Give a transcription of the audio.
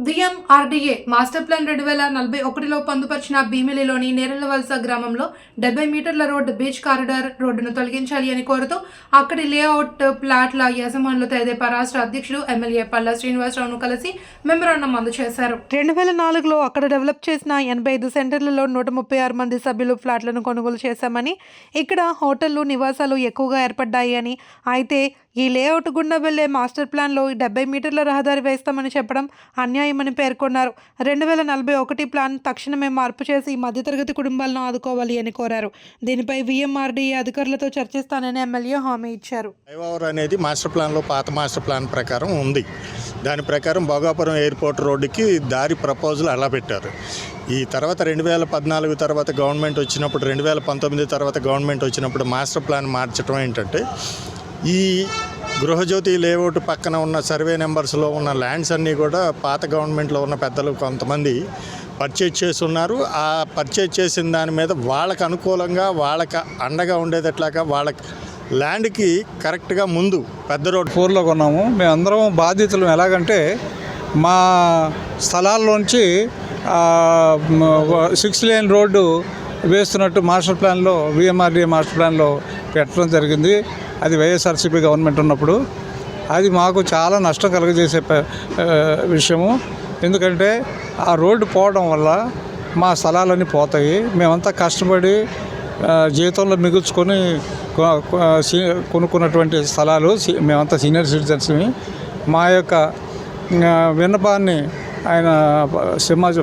BMRDA master plan రెండు వేల నలభై ఒకటిలో పొందుపరిచిన భీమిలిలోని నేరలవలస గ్రామంలో డెబ్బై మీటర్ల రోడ్డు బీచ్ కారిడార్ రోడ్డును తొలగించాలి అని కోరుతూ అక్కడి లేఅవుట్ ప్లాట్ల యజమానులు తెదేపా రాష్ట్ర అధ్యక్షులు ఎమ్మెల్యే పల్లా శ్రీనివాసరావును కలిసి మెమరాండం అందజేశారు. రెండు వేల నాలుగులో అక్కడ డెవలప్ చేసిన ఎనభై ఐదు సెంటర్లలో నూట ముప్పై ఆరు మంది సభ్యులు ఫ్లాట్లను కొనుగోలు చేశామని ఇక్కడ హోటళ్ళు నివాసాలు ఎక్కువగా ఏర్పడ్డాయి అని అయితే ఈ లేఅవుట్ గుండా వెళ్ళే మాస్టర్ ప్లాన్లో డెబ్బై మీటర్ల రహదారి వేస్తామని చెప్పడం అన్యాయమని పేర్కొన్నారు. రెండు వేల నలభై ఒకటి ప్లాన్ తక్షణమే మార్పు చేసి మధ్యతరగతి కుటుంబాలను ఆదుకోవాలి అని కోరారు. దీనిపై విఎంఆర్డీఏ అధికారులతో చర్చిస్తానని ఎమ్మెల్యే హామీ ఇచ్చారు. ఫ్లైఓవర్ అనేది మాస్టర్ ప్లాన్లో పాత మాస్టర్ ప్లాన్ ప్రకారం ఉంది. దాని ప్రకారం భోగాపురం ఎయిర్పోర్ట్ రోడ్డుకి దారి ప్రపోజల్ అలా పెట్టారు. ఈ తర్వాత రెండు వేల పద్నాలుగు తర్వాత గవర్నమెంట్ వచ్చినప్పుడు రెండు వేల పంతొమ్మిది తర్వాత గవర్నమెంట్ వచ్చినప్పుడు మాస్టర్ ప్లాన్ మార్చడం ఏంటంటే ఈ గృహజ్యోతి లేఅవుట్ పక్కన ఉన్న సర్వే నెంబర్స్లో ఉన్న ల్యాండ్స్ అన్నీ కూడా పాత గవర్నమెంట్లో ఉన్న పెద్దలు కొంతమంది పర్చేజ్ చేసి ఉన్నారు ఆ పర్చేజ్ చేసిన దాని మీద వాళ్ళకు అనుకూలంగా వాళ్ళకి అండగా ఉండేటట్లాగా వాళ్ళకి ల్యాండ్కి కరెక్ట్గా ముందు పెద్ద రోడ్ ఫోర్లో కొన్నాము. మేమందరం బాధితులు. ఎలాగంటే మా స్థలాల్లోంచి సిక్స్ లేన్ రోడ్డు వేస్తున్నట్టు మాస్టర్ ప్లాన్లో విఎంఆర్డీఏ మాస్టర్ ప్లాన్లో పెట్టడం జరిగింది. అది వైఎస్ఆర్సీపీ గవర్నమెంట్ ఉన్నప్పుడు అది మాకు చాలా నష్టం కలుగజేసే విషయము. ఎందుకంటే ఆ రోడ్డు పోవడం వల్ల మా స్థలాలన్నీ పోతాయి. మేమంతా కష్టపడి జీవితంలో జీతంలో మిగుల్చుకొని కొనుక్కున్నటువంటి స్థలాలు మేమంతా సీనియర్ సిటిజన్స్ని మా యొక్క విన్నపాన్ని ఆయన సింహాజ